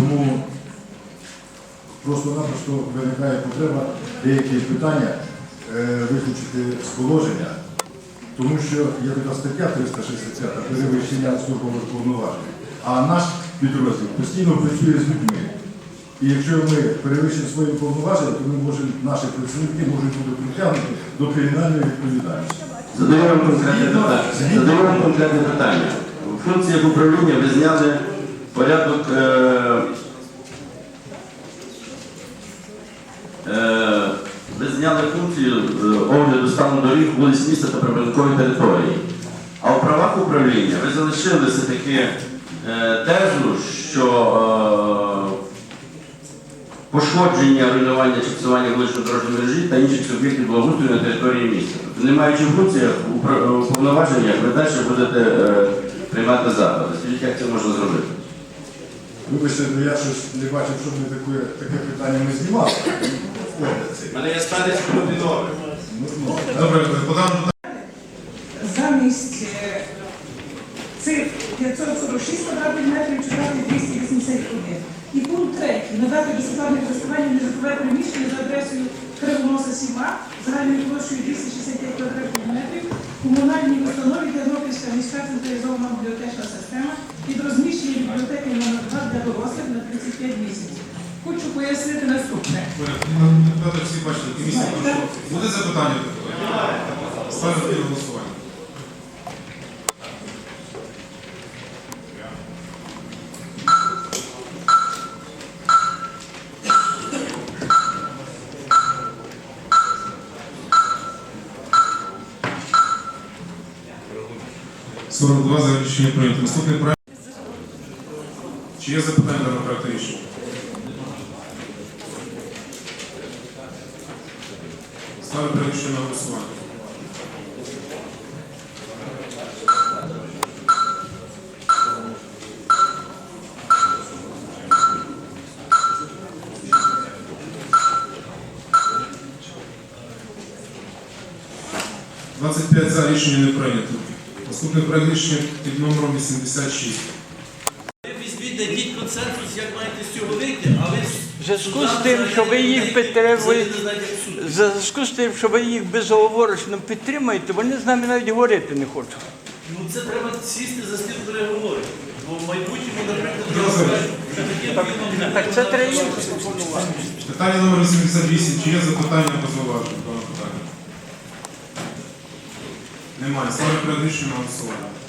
Тому просто-напросто виникає потреба деякі питання е, виключити з положення, тому що є така стаття 360 перевищення службових повноважень. А наш підрозділ постійно працює з людьми. І якщо ми перевищимо свої повноваження, то ми можемо, наші працівники можуть бути притягнуті до кримінальної відповідальності. Задаю вам конкретне питання. У управління ви зняли порядок е, е, ви зняли функцію е, огляду стану доріг вулиць міста та прибудинкової території. А у правах управління ви залишили все-таки е, тезу, що е, пошкодження, руйнування чи псування вуличної дорожньої мережі та інших суб'єктів благоустрою на території міста. Тобто, не маючи функціях у повноваженнях, ви далі будете е, приймати заходи. Скажіть, як це можна зробити? Вибачте, ну я щось не бачив, щоб ми таке, таке питання не знімали. Мене є спадець новий. Ну, ну. Добре, по даному замість е, цих 546 квадратних метрів читати 281. І пункт третій. Надати безоплатне користування нежитлове приміщення за адресою Кривоноса Сіма загальною площею 265 квадратних метрів Тернопільська міська централізована бібліотечна система під розміщення бібліотеки номер 2 для дорослих на 35 місяців. Хочу пояснити наступне. всі бачили, комісія. Буде запитання? Ставлю голосування. Сорок два за рішення прийнято. Наступний проект. Чи є запитання до даного проекту рішення? Ставлю проект рішення на голосування. Двадцять п'ять за рішення не прийнято. Наступний проект рішення під номером 86. Ви візьміть, дадіть консенсус, як маєте з цього вийти, а ви В зв'язку з тим, що ви їх підтримуєте, в зв'язку з тим, що ви їх безоговорочно підтримуєте, вони з нами навіть говорити не хочуть. Ну це треба сісти за стіл переговорів. Бо в майбутньому, наприклад, таке. Так це треба їм запропонувати. Питання номер 88. Чи є запитання по зауваженню? Пане питання? Немає. Ставлю перед рішенням на голосування.